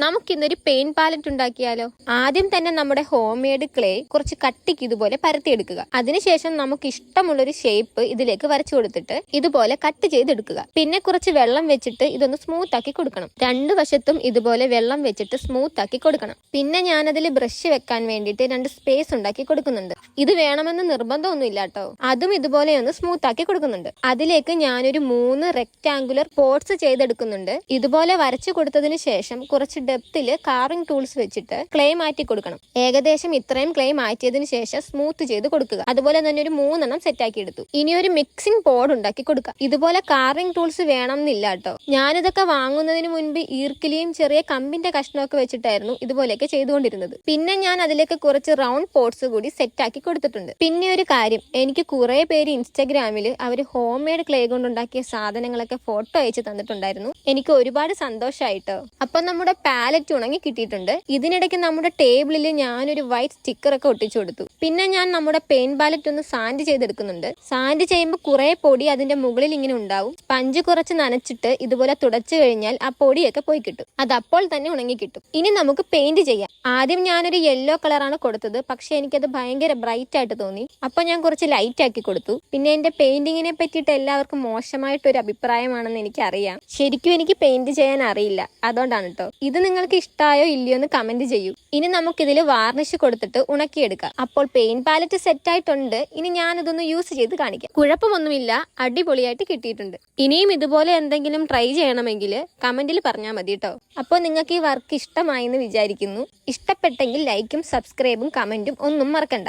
നമുക്കിന്നൊരു pain palette ഉണ്ടാക്കിയാലോ? ആദ്യം തന്നെ നമ്മുടെ ഹോം മെയ്ഡ് ക്ലേ കുറച്ച് കട്ടിക്ക് ഇതുപോലെ പരത്തിയെടുക്കുക. അതിനുശേഷം നമുക്ക് ഇഷ്ടമുള്ളൊരു ഷേപ്പ് ഇതിലേക്ക് വരച്ചു കൊടുത്തിട്ട് ഇതുപോലെ കട്ട് ചെയ്തെടുക്കുക. പിന്നെ കുറച്ച് വെള്ളം വെച്ചിട്ട് ഇതൊന്ന് സ്മൂത്ത് ആക്കി കൊടുക്കണം. രണ്ട് വശത്തും ഇതുപോലെ വെള്ളം വെച്ചിട്ട് സ്മൂത്ത് ആക്കി കൊടുക്കണം. പിന്നെ ഞാനതിൽ ബ്രഷ് വെക്കാൻ വേണ്ടിയിട്ട് രണ്ട് സ്പേസ് ഉണ്ടാക്കി കൊടുക്കുന്നുണ്ട്. ഇത് വേണമെന്ന് നിർബന്ധമൊന്നും ഇല്ല കേട്ടോ അതും ഇതുപോലെ ഒന്ന് സ്മൂത്ത് ആക്കി കൊടുക്കുന്നുണ്ട്. അതിലേക്ക് ഞാനൊരു മൂന്ന് റെക്റ്റാങ്കുലർ പോട്ട്സ് ചെയ്തെടുക്കുന്നുണ്ട്. ഇതുപോലെ വരച്ചു കൊടുത്തതിന് ശേഷം കുറച്ച് ഡെപ്തിൽ കാറിംഗ് ടൂൾസ് വെച്ചിട്ട് ക്ലേ മാറ്റി കൊടുക്കണം. ഏകദേശം ഇത്രയും ക്ലേ മാറ്റിയതിന് ശേഷം സ്മൂത്ത് ചെയ്ത് കൊടുക്കുക. അതുപോലെ തന്നെ ഒരു മൂന്നെണ്ണം സെറ്റ് ആക്കി എടുത്തു. ഇനി ഒരു മിക്സിംഗ് പോഡ് ഉണ്ടാക്കി കൊടുക്കുക ഇതുപോലെ കാറിംഗ് ടൂൾസ് വേണം എന്നില്ല കേട്ടോ. ഞാനിതൊക്കെ വാങ്ങുന്നതിന് മുൻപ് ഈർക്കിലിയും ചെറിയ കമ്പിന്റെ കഷ്ണമൊക്കെ വെച്ചിട്ടായിരുന്നു ഇതുപോലെയൊക്കെ ചെയ്തുകൊണ്ടിരുന്നത്. പിന്നെ ഞാൻ അതിലേക്ക് കുറച്ച് റൗണ്ട് പോട്ട്സ് കൂടി സെറ്റ് ആക്കി കൊടുത്തിട്ടുണ്ട്. പിന്നെ ഒരു കാര്യം. എനിക്ക് കുറെ പേര് ഇൻസ്റ്റാഗ്രാമിൽ അവർ ഹോം മെയ്ഡ് ക്ലേ കൊണ്ടുണ്ടാക്കിയ സാധനങ്ങളൊക്കെ ഫോട്ടോ അയച്ച് തന്നിട്ടുണ്ടായിരുന്നു. എനിക്ക് ഒരുപാട് സന്തോഷമായിട്ടോ അപ്പൊ നമ്മുടെ പാലറ്റ് ഉണങ്ങി കിട്ടിയിട്ടുണ്ട്. ഇതിനിടയ്ക്ക് നമ്മുടെ ടേബിളിൽ ഞാനൊരു വൈറ്റ് സ്റ്റിക്കർ ഒക്കെ ഒട്ടിച്ചു കൊടുത്തു. പിന്നെ ഞാൻ നമ്മുടെ പെയിൻ പാലറ്റ് ഒന്ന് സാൻഡ് ചെയ്തെടുക്കുന്നുണ്ട്. സാൻഡ് ചെയ്യുമ്പോൾ കുറെ പൊടി അതിന്റെ മുകളിൽ ഇങ്ങനെ ഉണ്ടാവും. പഞ്ച് കുറച്ച് നനച്ചിട്ട് ഇതുപോലെ തുടച്ചു കഴിഞ്ഞാൽ ആ പൊടിയൊക്കെ പോയി കിട്ടും. അത് അപ്പോൾ തന്നെ ഉണങ്ങി കിട്ടും. ഇനി നമുക്ക് പെയിന്റ് ചെയ്യാം. ആദ്യം ഞാനൊരു യെല്ലോ കളറാണ് കൊടുത്തത്. പക്ഷെ എനിക്കത് ഭയങ്കര ബ്രൈറ്റ് ആയിട്ട് തോന്നി. അപ്പൊ ഞാൻ കുറച്ച് ലൈറ്റ് ആക്കി കൊടുത്തു. പിന്നെ എന്റെ പെയിന്റിങ്ങിനെ പറ്റിയിട്ട് എല്ലാവർക്കും മോശമായിട്ടൊരു അഭിപ്രായമാണെന്ന് എനിക്കറിയാം. ശരിക്കും എനിക്ക് പെയിന്റ് ചെയ്യാൻ അറിയില്ല. അതുകൊണ്ടാണ് കേട്ടോ ഇത് നിങ്ങൾക്ക് ഇഷ്ടമായോ ഇല്ലയോ എന്ന് കമന്റ് ചെയ്യൂ. ഇനി നമുക്കിതിൽ വാർണിഷ് കൊടുത്തിട്ട് ഉണക്കിയെടുക്കാം. അപ്പോൾ പെയിന്റ് പാലറ്റ് സെറ്റ് ആയിട്ടുണ്ട്. ഇനി ഞാനിതൊന്ന് യൂസ് ചെയ്ത് കാണിക്കാം. കുഴപ്പമൊന്നുമില്ല. അടിപൊളിയായിട്ട് കിട്ടിയിട്ടുണ്ട്. ഇനിയും ഇതുപോലെ എന്തെങ്കിലും ട്രൈ ചെയ്യണമെങ്കിൽ കമന്റിൽ പറഞ്ഞാൽ മതി കേട്ടോ അപ്പോൾ നിങ്ങൾക്ക് ഈ വർക്ക് ഇഷ്ടമായി എന്ന് വിചാരിക്കുന്നു. ഇഷ്ടപ്പെട്ടെങ്കിൽ ലൈക്കും സബ്സ്ക്രൈബും കമന്റും ഒന്നും മറക്കണ്ട.